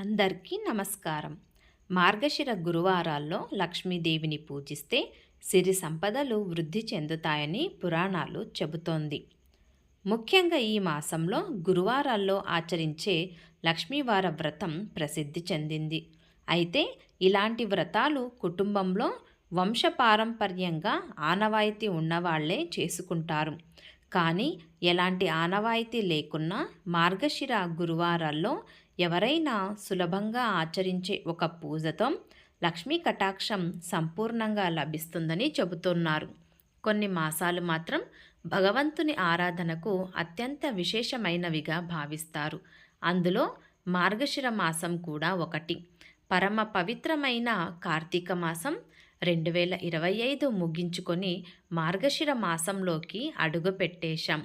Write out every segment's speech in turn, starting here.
అందరికీ నమస్కారం. మార్గశిర గురువారాల్లో లక్ష్మీదేవిని పూజిస్తే సిరి సంపదలు వృద్ధి చెందుతాయని పురాణాలు చెబుతోంది. ముఖ్యంగా ఈ మాసంలో గురువారాల్లో ఆచరించే లక్ష్మీవార వ్రతం ప్రసిద్ధి చెందింది. అయితే ఇలాంటి వ్రతాలు కుటుంబంలో వంశపారంపర్యంగా ఆనవాయితీ ఉన్నవాళ్ళే చేసుకుంటారు. కానీ ఎలాంటి ఆనవాయితీ లేకున్నా మార్గశిర గురువారాల్లో ఎవరైనా సులభంగా ఆచరించే ఒక పూజతో లక్ష్మీ కటాక్షం సంపూర్ణంగా లభిస్తుందని చెబుతున్నారు. కొన్ని మాసాలు మాత్రం భగవంతుని ఆరాధనకు అత్యంత విశేషమైనవిగా భావిస్తారు. అందులో మార్గశిర మాసం కూడా ఒకటి. పరమ పవిత్రమైన కార్తీక మాసం రెండు వేల ఇరవై ఐదు ముగించుకొని మార్గశిర మాసంలోకి అడుగు పెట్టేశాం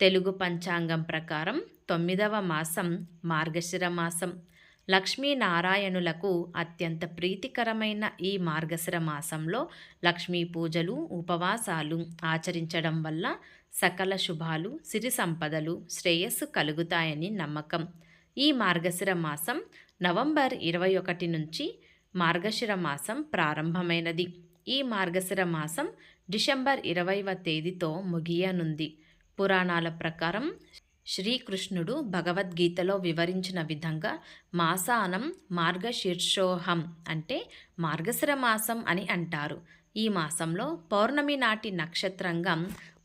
తెలుగు పంచాంగం ప్రకారం తొమ్మిదవ మాసం మార్గశిర మాసం. లక్ష్మీనారాయణులకు అత్యంత ప్రీతికరమైన ఈ మార్గశిర మాసంలో లక్ష్మీ పూజలు ఉపవాసాలు ఆచరించడం వల్ల సకల శుభాలు సిరి సంపదలు శ్రేయస్సు కలుగుతాయని నమ్మకం. ఈ మార్గశిర మాసం నవంబర్ ఇరవై ఒకటి నుంచి మార్గశిర మాసం ప్రారంభమైనది. ఈ మార్గశిర మాసం డిసెంబర్ ఇరవైవ తేదీతో ముగియనుంది. పురాణాల ప్రకారం శ్రీకృష్ణుడు భగవద్గీతలో వివరించిన విధంగా మాసానం మార్గశీర్షోహం అంటే మార్గశిర మాసం అని అంటారు. ఈ మాసంలో పౌర్ణమి నాటి నక్షత్రంగా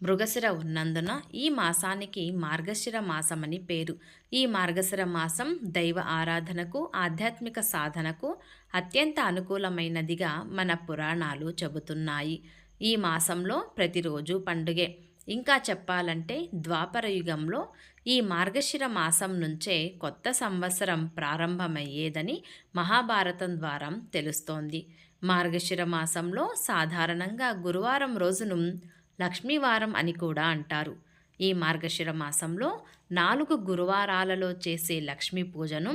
మృగశిర ఉన్నందున ఈ మాసానికి మార్గశిర మాసమని పేరు. ఈ మార్గశిర మాసం దైవ ఆరాధనకు ఆధ్యాత్మిక సాధనకు అత్యంత అనుకూలమైనదిగా మన పురాణాలు చెబుతున్నాయి. ఈ మాసంలో ప్రతిరోజు పండుగే. ఇంకా చెప్పాలంటే ద్వాపర యుగంలో ఈ మార్గశిర మాసం నుంచే కొత్త సంవత్సరం ప్రారంభమయ్యేదని మహాభారతం ద్వారా తెలుస్తోంది. మార్గశిర మాసంలో సాధారణంగా గురువారం రోజును లక్ష్మీవారం అని కూడా అంటారు. ఈ మార్గశిర మాసంలో నాలుగు గురువారాలలో చేసే లక్ష్మీ పూజను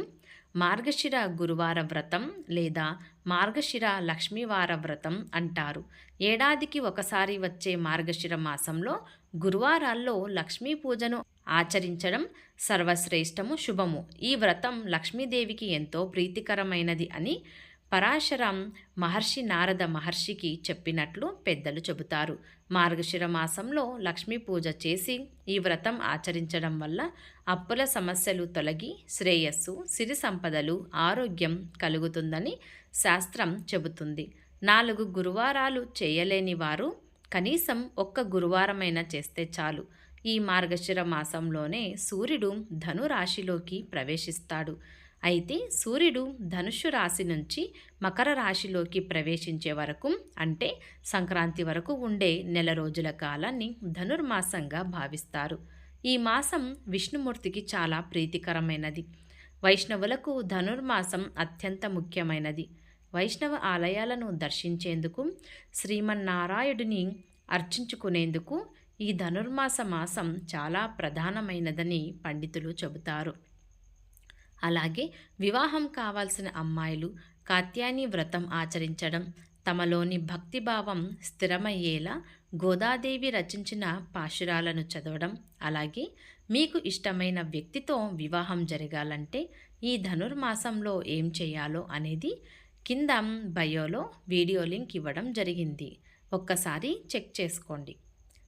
మార్గశిర గురువార వ్రతం లేదా మార్గశిర లక్ష్మీవార వ్రతం అంటారు. ఏడాదికి ఒకసారి వచ్చే మార్గశిర మాసంలో గురువారాల్లో లక్ష్మీ పూజను ఆచరించడం సర్వశ్రేష్టము శుభము. ఈ వ్రతం లక్ష్మీదేవికి ఎంతో ప్రీతికరమైనది అని పరాశరం మహర్షి నారద మహర్షికి చెప్పినట్లు పెద్దలు చెబుతారు. మార్గశిర మాసంలో లక్ష్మీ పూజ చేసి ఈ వ్రతం ఆచరించడం వల్ల అప్పుల సమస్యలు తొలగి శ్రేయస్సు సిరి సంపదలు ఆరోగ్యం కలుగుతుందని శాస్త్రం చెబుతుంది. నాలుగు గురువారాలు చేయలేని వారు కనీసం ఒక్క గురువారమైనా చేస్తే చాలు. ఈ మార్గశిర మాసంలోనే సూర్యుడు ధనురాశిలోకి ప్రవేశిస్తాడు. అయితే సూర్యుడు ధనుషు రాశి నుంచి మకర రాశిలోకి ప్రవేశించే వరకు అంటే సంక్రాంతి వరకు ఉండే నెల రోజుల కాలాన్ని ధనుర్మాసంగా భావిస్తారు. ఈ మాసం విష్ణుమూర్తికి చాలా ప్రీతికరమైనది. వైష్ణవులకు ధనుర్మాసం అత్యంత ముఖ్యమైనది. వైష్ణవ ఆలయాలను దర్శించేందుకు శ్రీమన్నారాయుడిని అర్చించుకునేందుకు ఈ ధనుర్మాస మాసం చాలా ప్రధానమైనదని పండితులు చెబుతారు. అలాగే వివాహం కావాల్సిన అమ్మాయిలు కాత్యాయని వ్రతం ఆచరించడం తమలోని భక్తిభావం స్థిరమయ్యేలా గోదాదేవి రచించిన పాశురాలను చదవడం అలాగే మీకు ఇష్టమైన వ్యక్తితో వివాహం జరగాలంటే ఈ ధనుర్మాసంలో ఏం చేయాలో అనేది కింద బయోలో వీడియో లింక్ ఇవ్వడం జరిగింది. ఒక్కసారి చెక్ చేసుకోండి.